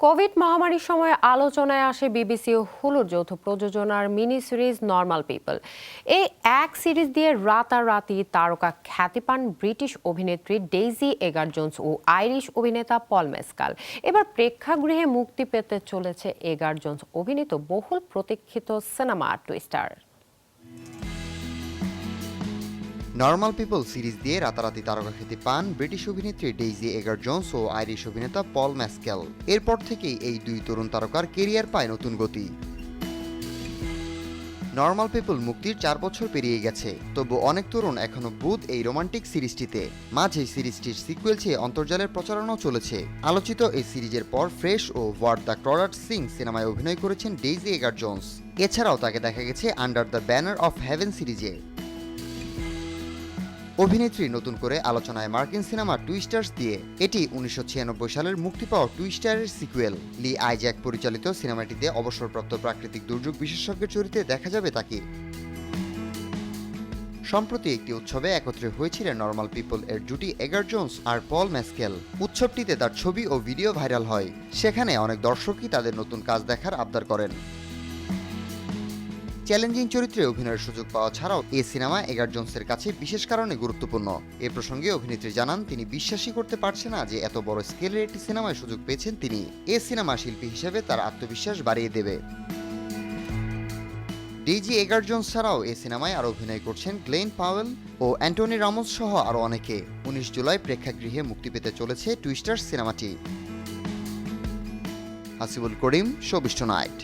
Covid মহামারীর সময় আলোচনায় আসে বিবিসি ও হুলুর যৌথ প্রযোজনার মিনি সিরিজ নর্মাল পিপল। এই এক সিরিজ দিয়ে রাতারাতি তারকা খ্যাতি পান ব্রিটিশ অভিনেত্রী ডেইজি এগার জোন্স ও আইরিশ অভিনেতা পল মেসকাল এবার প্রেক্ষাগৃহে মুক্তি পেতে চলেছে এগার জোন্স অভিনীত বহুল প্রতীক্ষিত cinema Twister. Normal People series দিয়ে রাতারাতি তারকা খ্যাতি পান ব্রিটিশ অভিনেত্রী ডেইজি এগার জোন্স ও আইরিশ অভিনেতা পল ম্যাসকেল। এরপর থেকেই এই দুই তরুণ তারকার কেরিয়ার পায় নতুন গতি। নর্মাল পিপল মুক্তির চার বছর পেরিয়ে গেছে, তবু অনেক তরুণ এখনও বুধ এই রোমান্টিক সিরিজটিতে। মাঝে সিরিজটির সিকুয়েল চেয়ে অন্তর্জালের প্রচারণাও চলেছে। আলোচিত এই সিরিজের পর ফ্রেশ ও ওয়ার্ড দ্য ক্রডার্ট সিং সিনেমায় অভিনয় করেছেন ডেইজি এগার জোন্স। এছাড়াও তাকে দেখা গেছে Under the Banner of Heaven সিরিজে। অভিনেত্রী নতুন করে আলোচনায় মার্কিন সিনেমা টুইস্টার্স দিয়ে। এটি উনিশশো ছিয়ানব্বই সালের মুক্তি পাওয়া টুইস্টারের সিকুয়েল। লি আইজ্যাক পরিচালিত সিনেমাটিতে অবসরপ্রাপ্ত প্রাকৃতিক দুর্যোগ বিশেষজ্ঞের চরিত্রে দেখা যাবে তাকে। সম্প্রতি একটি উৎসবে একত্রে হয়েছিলেন নর্মাল পিপল এর জুটি এগার জোন্স আর পল ম্যাসকেল। উৎসবটিতে তার ছবি ও ভিডিও ভাইরাল হয়। সেখানে অনেক দর্শকই তাদের নতুন কাজ দেখার আবদার করেন। চ্যালেঞ্জিং চরিত্রে অভিনয়ের সুযোগ পাওয়া ছাড়াও এ সিনেমা এগার জোন্সের কাছে বিশেষ কারণে গুরুত্বপূর্ণ। এ প্রসঙ্গে অভিনেত্রী জানান, তিনি বিশ্বাসই করতে পারছেন না যে এত বড় স্কেলের একটি সিনেমায় সুযোগ পেয়েছেন তিনি। এ সিনেমা শিল্পী হিসেবে তার আত্মবিশ্বাস বাড়িয়ে দেবে। ডিজি এগার জোন্স ছাড়াও এ সিনেমায় আরও অভিনয় করছেন গ্লেন পাওয়েল ও অ্যান্টনি রামোস সহ আরও অনেকে। উনিশ জুলাই প্রেক্ষাগৃহে মুক্তি পেতে চলেছে টুইস্টার সিনেমাটি। হাসিবুল করিম, শোবিষ্ট নাইট।